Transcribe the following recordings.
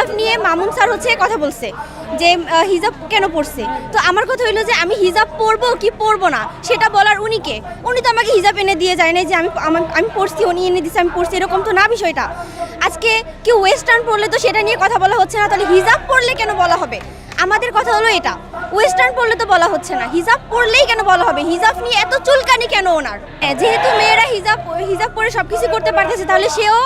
হিজাব নিয়ে মামুন স্যার হচ্ছে কথা বলছে যে হিজাব কেন পড়ছে তো আমার কথা হলো যে, আমি হিজাব পরবো কি পরবো না, সেটা বলার উনিকে উনি তো আমাকে হিজাব এনে দিয়ে যায় না যে, আমি আমি পড়ছি উনি এনে দিচ্ছে আমি পড়ছি এরকম তো না বিষয়টা। আজকে কেউ ওয়েস্টার্ন পড়লে তো সেটা নিয়ে কথা বলা হচ্ছে না, তাহলে হিজাব পড়লে কেন বলা হবে? আমাদের কথা হলো এটা ওয়েস্টার্ন পড়লে তো বলা হচ্ছে না, হিজাব পড়লেই কেন বলা হবে? হিজাব নিয়ে এত চুলকানি কেন ওনার? যেহেতু মেয়েরা হিজাব হিজাব পরে সব কিছু করতে পারতেছে, তাহলে সেও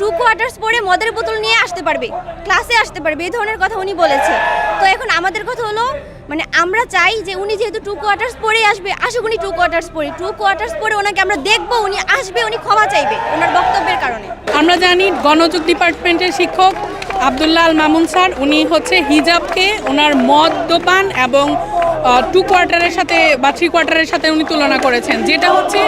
টু কোয়ার্টার্স পরে মদের বোতল নিয়ে আসতে পারবে, ক্লাসে আসতে পারবে, এই ধরনের কথা উনি বলেছে। তো এখন আমাদের কথা হলো মানে আমরা চাই যে উনি যেহেতু টু কোয়ার্টার্স পরে আসবে, আসুক উনি টু কোয়ার্টার্স পরে, টু কোয়ার্টার্স পরে ওনাকে আমরা দেখব, উনি আসবে, উনি ক্ষমা চাইবে ওনার বক্তব্যের কারণে। আমরা জানি গণযোগ ডিপার্টমেন্টের শিক্ষক আবদুল্লাহ আল মামুন স্যার, উনি হচ্ছে হিজাবকে ওনার মদ্যপান এবং টু কোয়ার্টারের সাথে বা থ্রি কোয়ার্টারের সাথে উনি তুলনা করেছেন। যেটা হচ্ছে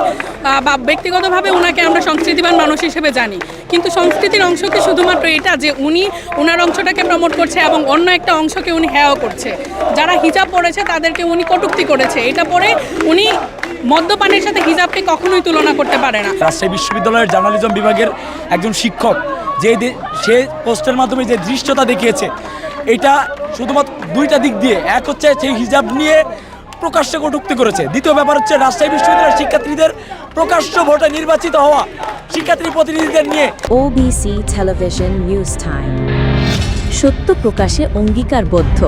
বা ব্যক্তিগতভাবে ওনাকে আমরা সংস্কৃতিবান মানুষ হিসেবে জানি। কিন্তু সংস্কৃতির অংশ কি শুধুমাত্র এটা যে উনি ওনার অংশটাকে প্রমোট করছে এবং অন্য একটা অংশকে উনি হ্যাও করছে। যারা হিজাব পড়েছে তাদেরকে উনি কটূক্তি করেছে। এটা পরে উনি মদ্যপানের সাথে হিজাবকে কখনোই তুলনা করতে পারে না। রাজশাহী বিশ্ববিদ্যালয়ের জার্নালিজম বিভাগের একজন শিক্ষক, যে সে পোস্টের মাধ্যমে যে দৃশ্যতা দেখিয়েছে, এটা শুধুমাত্র দুইটা দিক দিয়ে। এক হচ্ছে সেই হিজাব নিয়ে প্রকাশ্য কটুক্তি করেছে। দ্বিতীয় ব্যাপার হচ্ছে রাজশাহী বিশ্ববিদ্যালয়ের শিক্ষার্থীদের প্রকাশ্য ভোটে নির্বাচিত হওয়া। শিক্ষার্থী প্রতিনিধিদের নিয়ে ওবিসি টেলিভিশন নিউজ টাইম সত্য প্রকাশে অঙ্গীকারবদ্ধ।